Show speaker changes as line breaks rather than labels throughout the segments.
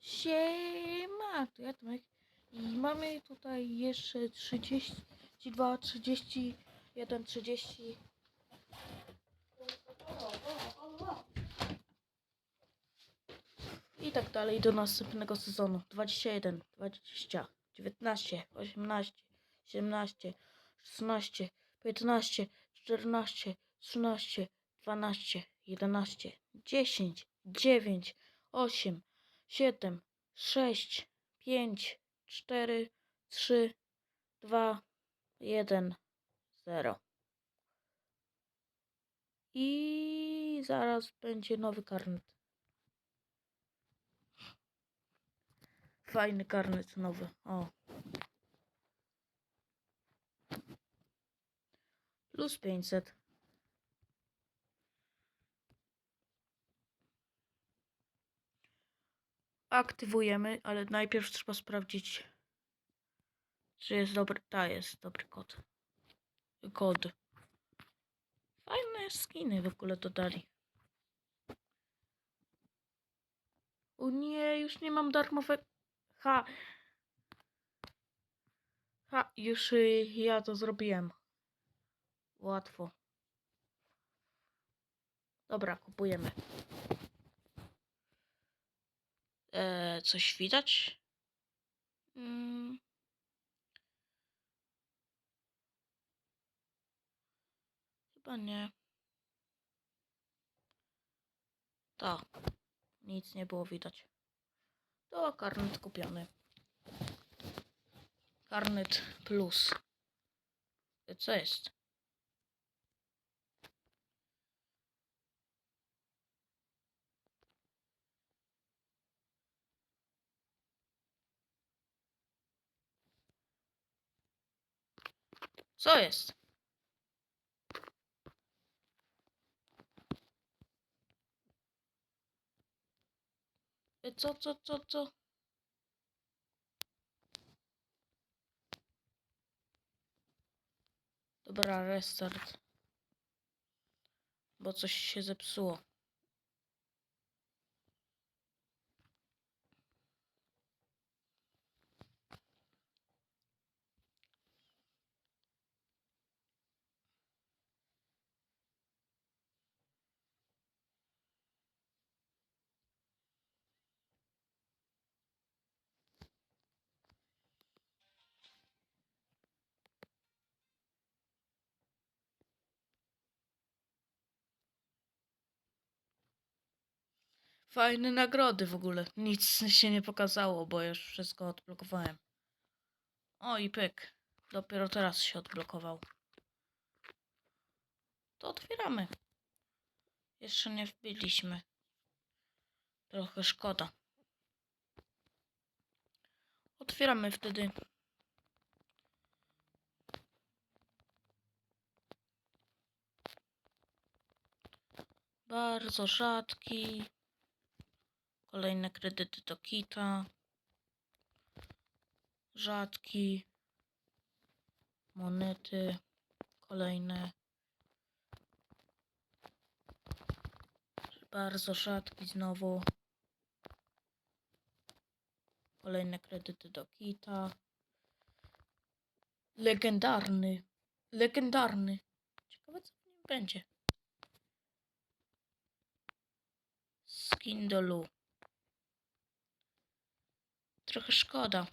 Siema, to ja Tomek. I mamy tutaj jeszcze 32, 31, 30. I tak dalej do następnego sezonu. 21, 20, 19, 18, 17, 16, 15, 14, 13, 12, 11, 10, 9, 8, 7, 6, 5, 4, 3, 2, 1, 0. I zaraz będzie nowy karnet. Fajny karnet nowy. O. Plus 500. Aktywujemy, ale najpierw trzeba sprawdzić, czy jest dobry. Ta jest dobry kod. Kod. Fajne skiny w ogóle dodali. O nie, już nie mam darmowego. Ha! Ha, już y, ja to zrobiłem. Łatwo. Dobra, kupujemy. E, coś widać? Mm. Chyba nie. To. Nic nie było widać. To karnet kupiony. Karnet plus. Co jest? Co jest? E, Co, co, co, co? Dobra, restart. Bo coś się zepsuło. Fajne nagrody w ogóle. Nic się nie pokazało, bo już wszystko odblokowałem. O i pyk. Dopiero teraz się odblokował. To otwieramy. Jeszcze nie wbiliśmy. Trochę szkoda. Otwieramy wtedy. Bardzo rzadki. Kolejne kredyty do kita. Rzadki. Monety. Kolejne. Bardzo rzadki znowu. Kolejne kredyty do kita. Legendarny. Legendarny. Ciekawe co w nim będzie. Skin do Lu. Trochę szkoda.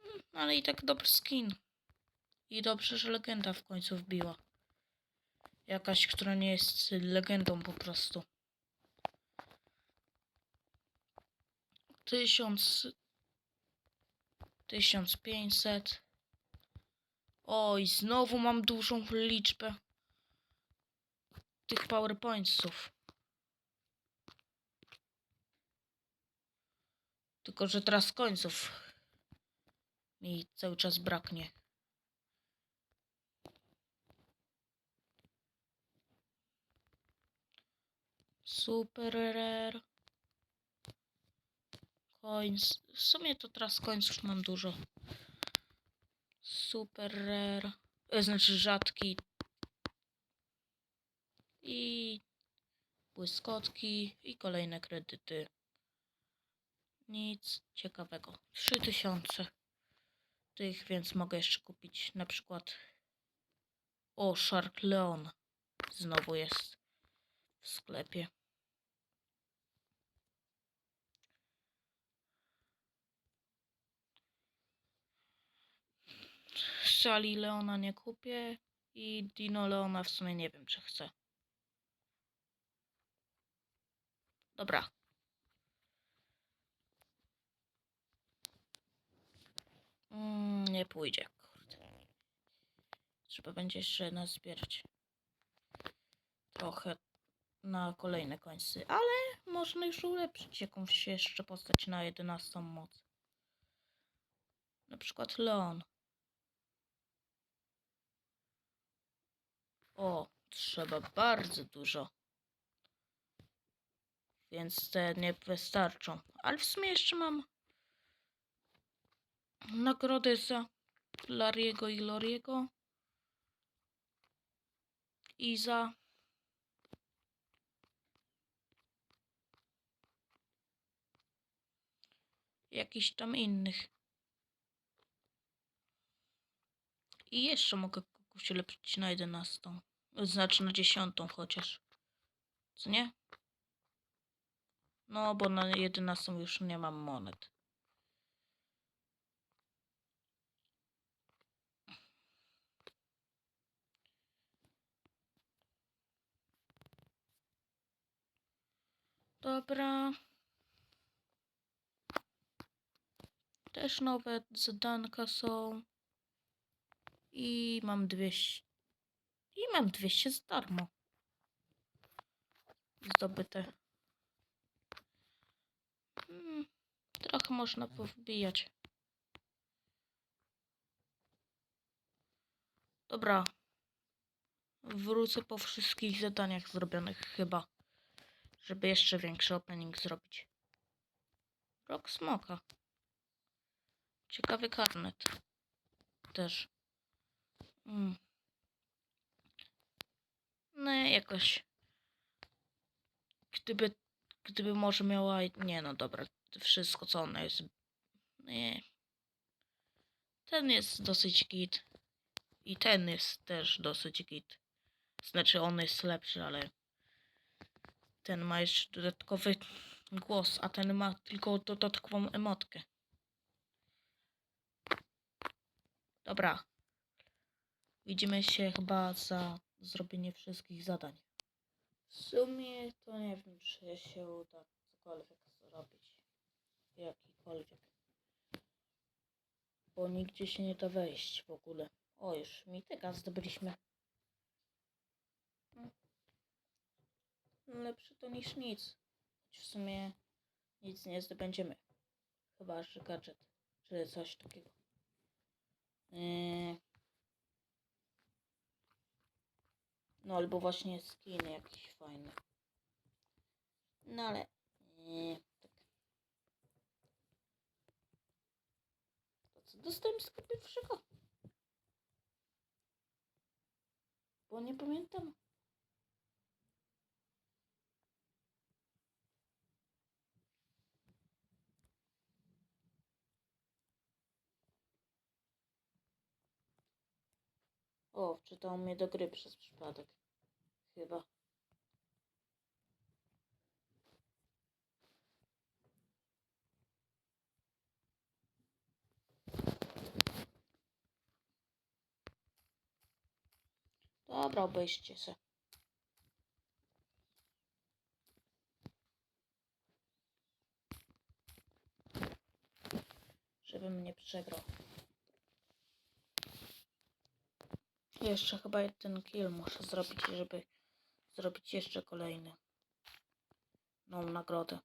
Mm, Ale i tak dobry skin. I dobrze, że legenda w końcu wbiła. Jakaś, która nie jest legendą po prostu. Tysiąc... Tysiąc pięćset. Oj, znowu mam dużą liczbę tych powerpointsów. Tylko, że teraz końców mi cały czas braknie. Super rare. Coins. W sumie to teraz końców mam dużo. Super rare. Znaczy rzadki. I błyskotki i kolejne kredyty. Nic ciekawego. 3000 tych, więc mogę jeszcze kupić na przykład. O, Shark Leon znowu jest w sklepie. Szali Leona nie kupię i Dino Leona w sumie nie wiem, czy chcę. Dobra. Mm, nie pójdzie, kurde. Trzeba będzie jeszcze nazbierać trochę na kolejne końce, ale można już ulepszyć jakąś jeszcze postać na 11 moc. Na przykład Leon. O, trzeba bardzo dużo. Więc te nie wystarczą. Ale w sumie jeszcze mam nagrody za Lariego i Loriego. I za jakichś tam innych. I jeszcze mogę kogoś ulepszyć na 11. Znaczy na 10 chociaż. Co nie? No, bo na 11 już nie mam monet. Dobra. Też nowe zadanka są. I mam 200. I mam 200 za darmo. Zdobyte. Hmm, trochę można powbijać. Dobra. Wrócę po wszystkich zadaniach zrobionych chyba. Żeby jeszcze większy opening zrobić. Rok smoka. Ciekawy karnet. Też. Mm. No jakoś. Gdyby, gdyby może miała. Nie no dobra. Wszystko co ona jest. Nie. Ten jest dosyć git. I ten jest też dosyć git. Znaczy on jest lepszy, ale ten ma jeszcze dodatkowy głos, a ten ma tylko dodatkową emotkę. Dobra. Widzimy się chyba za zrobienie wszystkich zadań. W sumie to nie wiem, czy się uda cokolwiek zrobić. Jakikolwiek. Bo nigdzie się nie da wejść w ogóle. O, już mityka zdobyliśmy. Lepsze to niż nic. Choć w sumie nic nie zdobędziemy. Chyba, że gadżet, czy coś takiego. Yy. No albo właśnie skiny jakieś fajne. No ale nie, tak. To co dostałem z pierwszego? Bo nie pamiętam. O, wczytał mnie do gry przez przypadek. Chyba. Dobra, obejrzcie se. Żebym nie przegrał. Jeszcze chyba jeden kill muszę zrobić, żeby zrobić jeszcze kolejny. Nagrodę.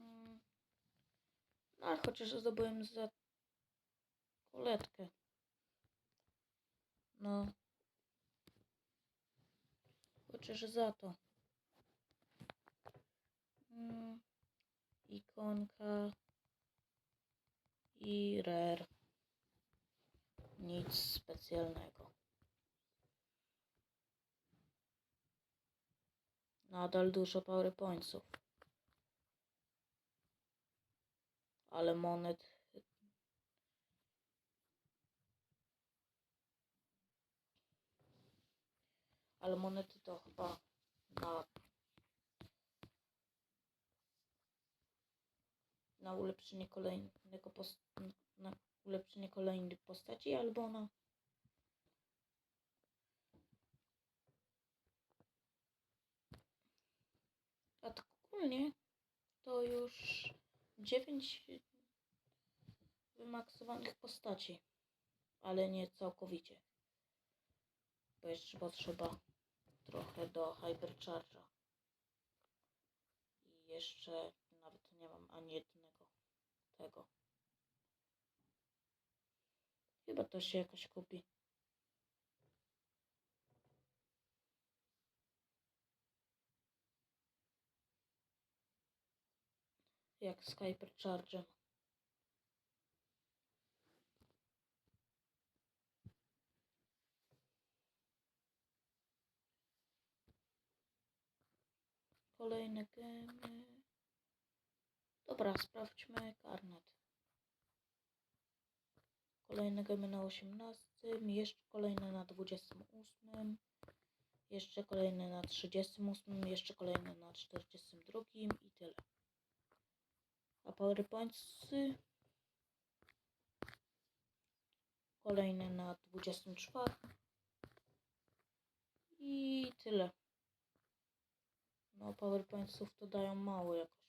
Mm. No, ale chociaż zdobyłem za koletkę. No. Chociaż za to. Mm. ikonka i rare. Nic specjalnego. Nadal dużo powerpointsów. Ale monet ale monety to chyba na na ulepszenie kolejnego pos, na ulepszenie kolejnej postaci albo na a tak ogólnie to już 9 wymaksowanych postaci ale nie całkowicie bo jeszcze potrzeba trochę do Hypercharge'a. I jeszcze nawet nie mam ani jednego tego. Chyba to się jakoś kupi. Jak z Hypercharge'em. Kolejne gemy. Dobra, sprawdźmy karnet. Kolejne gemy na 18, jeszcze kolejne na 28, jeszcze kolejne na 38, jeszcze kolejne na 42 i tyle. A PowerPointsy kolejne na 24 i tyle. No, powerpointsów to dają mało jakoś.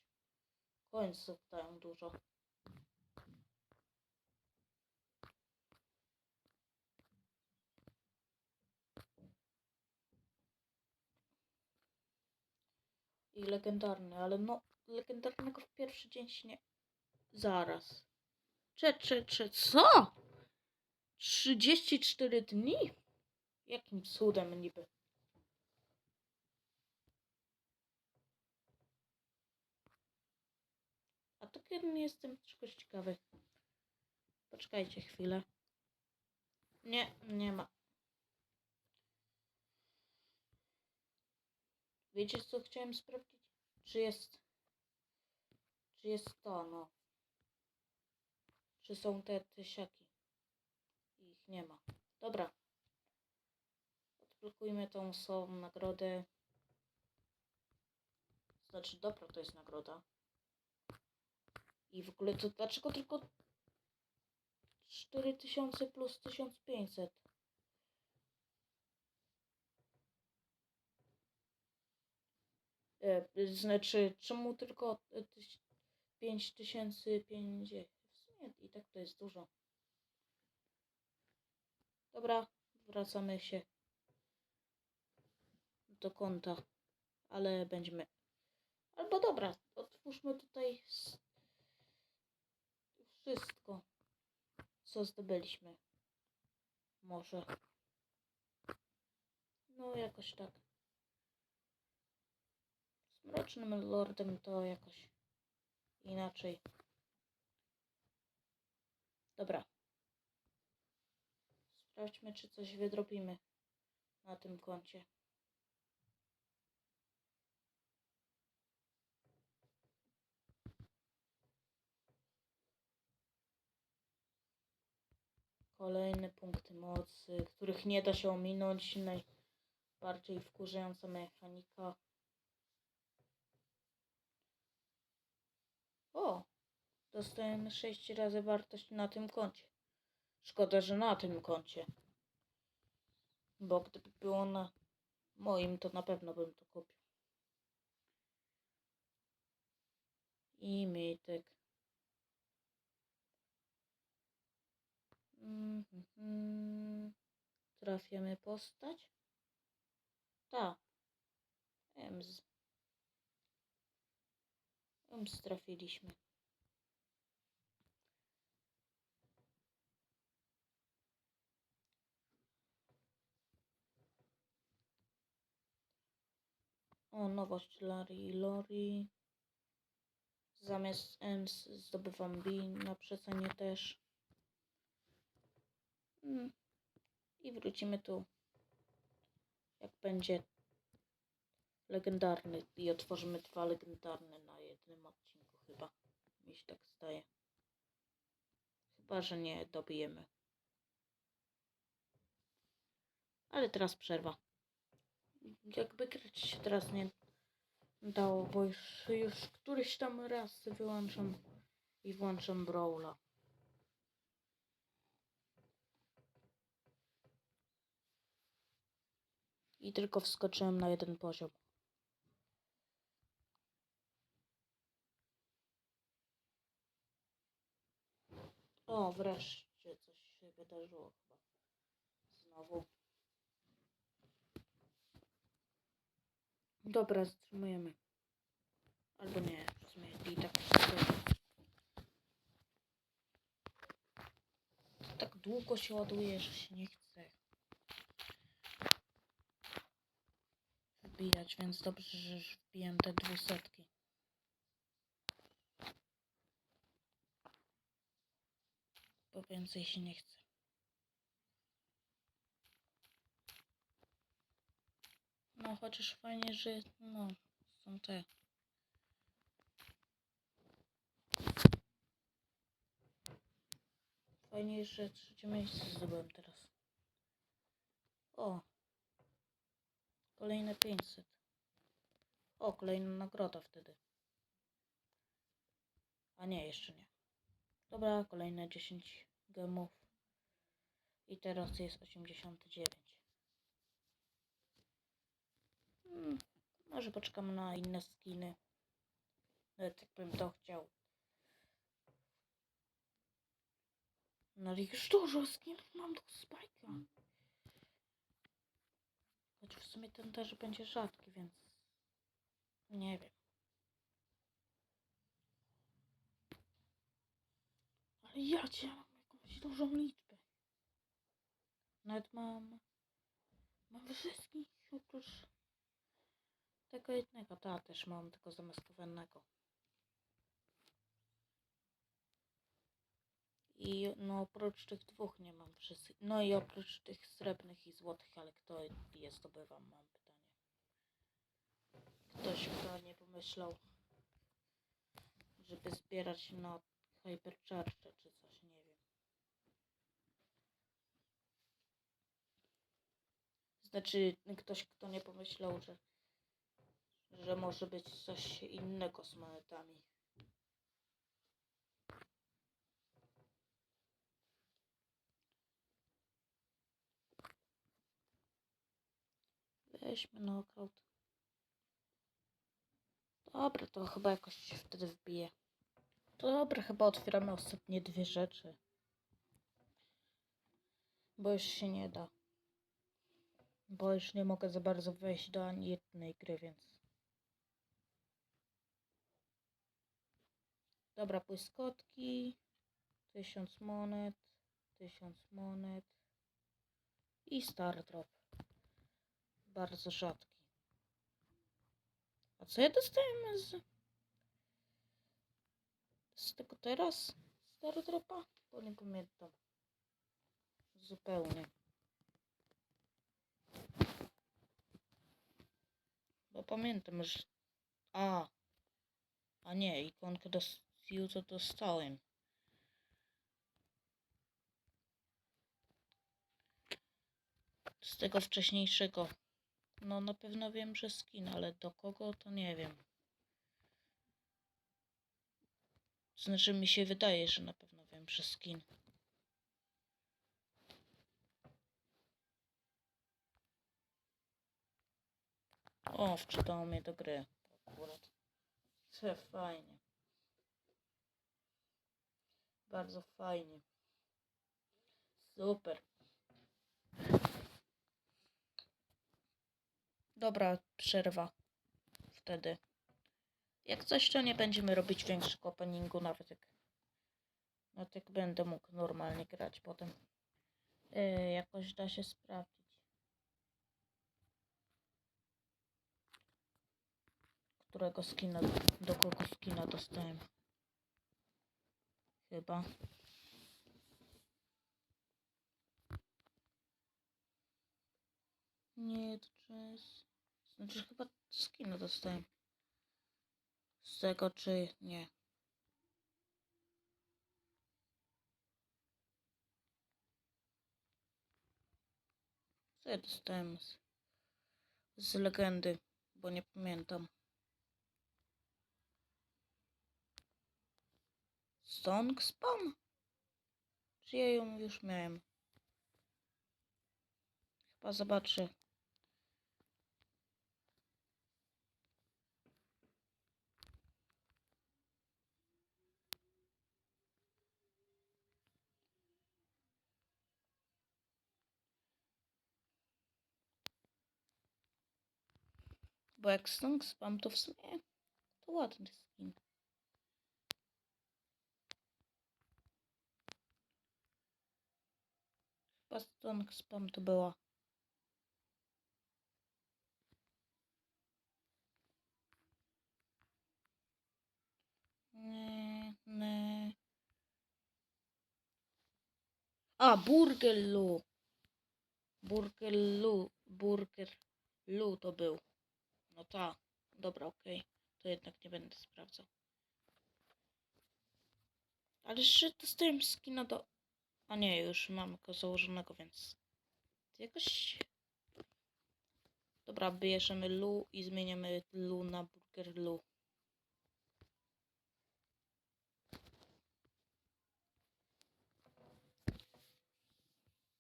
Końców dają dużo. I legendarny, ale no, legendarnego w pierwszy dzień się nie... Zaraz. Cze, cze, cze, co? 34 dni? Jakim cudem niby? A to kiedy nie jestem czegoś ciekawy. Poczekajcie chwilę. Nie, nie ma. Wiecie co chciałem sprawdzić? Czy jest... Czy jest to, no. Czy są te tysiaki? Ich nie ma. Dobra. Odblokujmy tą są nagrodę. Znaczy, dobra, to jest nagroda. I w ogóle to dlaczego tylko 4000 plus 1500? E, znaczy, czemu tylko 5050? W sumie i tak to jest dużo. Dobra, wracamy się do konta, ale będziemy. Albo dobra, otwórzmy tutaj wszystko, co zdobyliśmy. Może. No, jakoś tak. Z Mrocznym Lordem to jakoś inaczej. Dobra. Sprawdźmy, czy coś wydrobimy na tym koncie. Kolejne punkty mocy, których nie da się ominąć. Najbardziej wkurzająca mechanika. O! Dostajemy 6 razy wartość na tym koncie. Szkoda, że na tym koncie. Bo gdyby było na moim, to na pewno bym to kupił. I mytek. Mhm. Trafiamy postać? Ta. Ems. Ems trafiliśmy. O, nowość Larry i Lori. Zamiast M s- zdobywam B na przecenie też. Mm. I wrócimy tu. Jak będzie legendarny. I otworzymy dwa legendarne na jednym odcinku chyba. Mi się tak zdaje. Chyba, że nie dobijemy. Ale teraz przerwa. Jakby grać się teraz nie dało, bo już, już któryś tam raz wyłączam i włączam Brawla. I tylko wskoczyłem na jeden poziom. O, wreszcie coś się wydarzyło chyba. Znowu. Dobra, zatrzymujemy. Albo nie, w sumie i tak tak długo się ładuje, że się nie chce wbijać, więc dobrze, że już wbijam te dwusetki. Bo więcej się nie chce. No, chociaż fajnie, że no, są te. Fajnie, że trzecie miejsce zdobyłem teraz. O! Kolejne 500. O, kolejna nagroda wtedy. A nie, jeszcze nie. Dobra, kolejne 10 gemów. I teraz jest 89. Hmm, może poczekam na inne skiny. Nawet jakbym to chciał. No ale już dużo skinów mam do spajka. Choć w sumie ten też będzie rzadki, więc nie wiem. Ale ja cię mam jakąś dużą liczbę. Nawet mam mam wszystkich oprócz tego jednego. Ta też mam tylko zamaskowanego. I no oprócz tych dwóch nie mam wszystkich. No i oprócz tych srebrnych i złotych, ale kto je zdobywam, mam pytanie. Ktoś kto nie pomyślał, żeby zbierać na Hypercharge czy coś, nie wiem. Znaczy ktoś kto nie pomyślał, że że może być coś innego z monetami. Weźmy knockout. Dobra, to chyba jakoś się wtedy wbije. Dobra, chyba otwieramy ostatnie dwie rzeczy. Bo już się nie da. Bo już nie mogę za bardzo wejść do ani jednej gry, więc... Dobra, błyskotki. Tysiąc monet. Tysiąc monet. I Star Drop. Bardzo rzadki. A co ja dostałem z... Z tego teraz? Star Dropa? Bo nie pamiętam. Zupełnie. Bo pamiętam, że... A. A nie, ikonkę do Fuse'a dostałem. Z tego wcześniejszego. No na pewno wiem, że skin, ale do kogo to nie wiem. Znaczy mi się wydaje, że na pewno wiem, że skin. O, wczytało mnie do gry. Akurat. Co fajnie. Bardzo fajnie. Super. Dobra, przerwa. Wtedy. Jak coś, to nie będziemy robić większego openingu, nawet jak, nawet jak będę mógł normalnie grać potem. Yy, jakoś da się sprawdzić. którego skina, do kogo skina dostałem. Chyba. Nie, to jest... Znaczy chyba skina dostałem. Z tego czy nie. Co ja dostałem z, z legendy, bo nie pamiętam. Song Spam? Czy ja ją już miałem? Chyba zobaczę. Bo jak Song Spam to w sumie to ładny skin. Chyba Song Spam to była. Nie, nie. A, Burger Lu. Burger. Burger Lu to był. No tak. Dobra, okej. To jednak nie będę sprawdzał. Ale że dostałem skina do... A nie, już mam go założonego, więc... Jakoś... Dobra, bierzemy Lu i zmieniamy Lu na Burger Lu.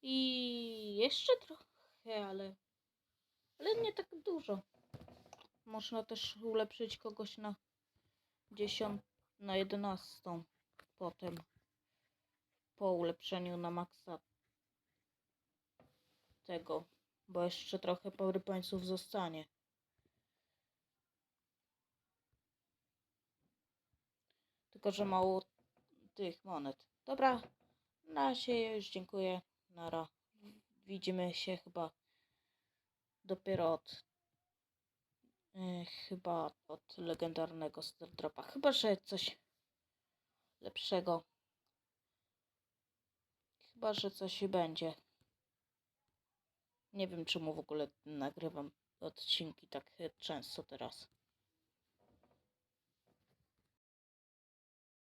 I jeszcze trochę, ale... Ale nie tak dużo. Można też ulepszyć kogoś na 10, na 11 potem. Po ulepszeniu na maksa tego, bo jeszcze trochę powerpointsów zostanie. Tylko, że mało tych monet. Dobra, na razie już dziękuję. Nara. Widzimy się chyba dopiero od e, chyba od legendarnego Stardropa. Chyba, że coś lepszego. Chyba, że coś będzie. Nie wiem, czemu w ogóle nagrywam odcinki tak e, często teraz.